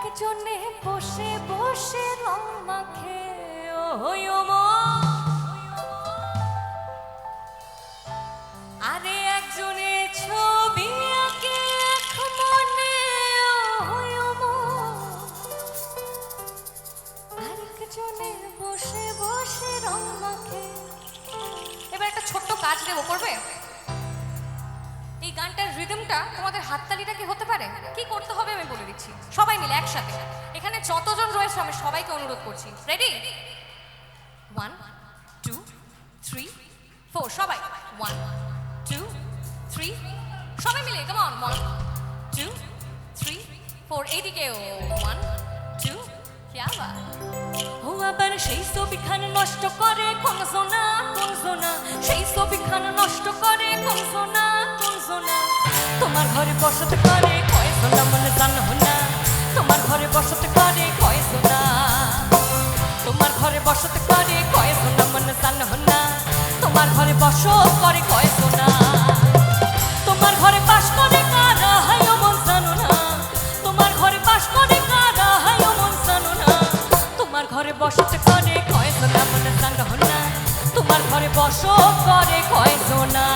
আরেকজনে বসে বসে রং মাখে আরে একজনে ছবি আঁকে মনে আরেকজনে বসে বসে রং মাখে এবার একটা ছোট্ট কাজ দেবো, করবে? এই গানটার রিদমটা তোমাদের হাততালিটা কি হতে পারে? কি করতে হবে আমি বলে দিচ্ছি। সবাই মিলে। একসাথে। এখানে যতজন রয়েছে, আমি সবাইকে অনুরোধ করছি। Ready one two three four সবাই। ওয়ান টু থ্রি সবাই মিলে কেমন ওয়ান টু থ্রি ফোর এইদিকে ওয়ান টু ক্যাবা ও আবার সেই ছবি খান নষ্ট করে, কোন সোনা কোন সোনা সেই ছবি খান নষ্ট করে, কোন সোনা কোন সোনা তোমার ঘরে বসত করে কয় সোনা মনে জানো না। বসতে করে কয় সোনা। তোমার ঘরে বসতে করে কয় সোনা, মনে জানো না তোমার ঘরে বসত করে কয় সোনা। তোমার ঘরে বাস করে কারা হাই মন জানো না তোমার ঘরে বাস করে কারা হাই মন জানো না তোমার ঘরে বসতে করে কয় সোনা, মনে জানো না তোমার ঘরে বস করে কয় সোনা।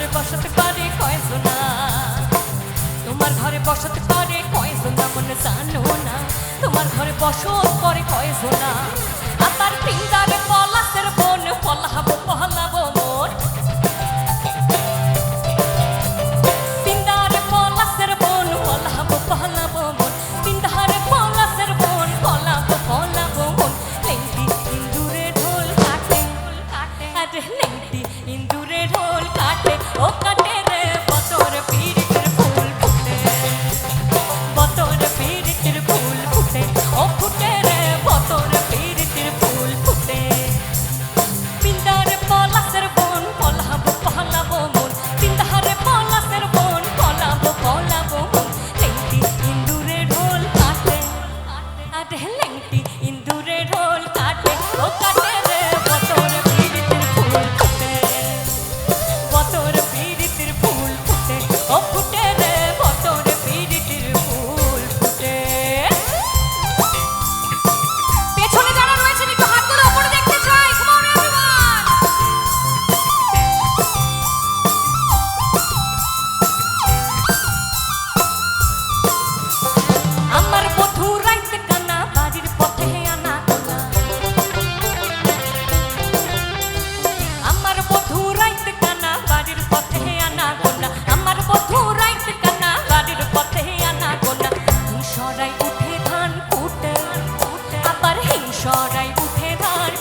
ঘরে বসাতে পারে কয়জন তোমার ঘরে বসাতে পারে কয়জন সোনা মনে জানো না। তোমার ঘরে বসত পরে কয়জন সোনা আমার পিঙ্গারে తంటి তার হিংসরাই উঠে তার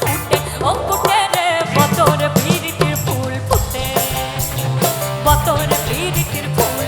ও ফুটে রে বতর ভিড়িতির ফুল ফুটে। বতর ভিড়িতির ফুল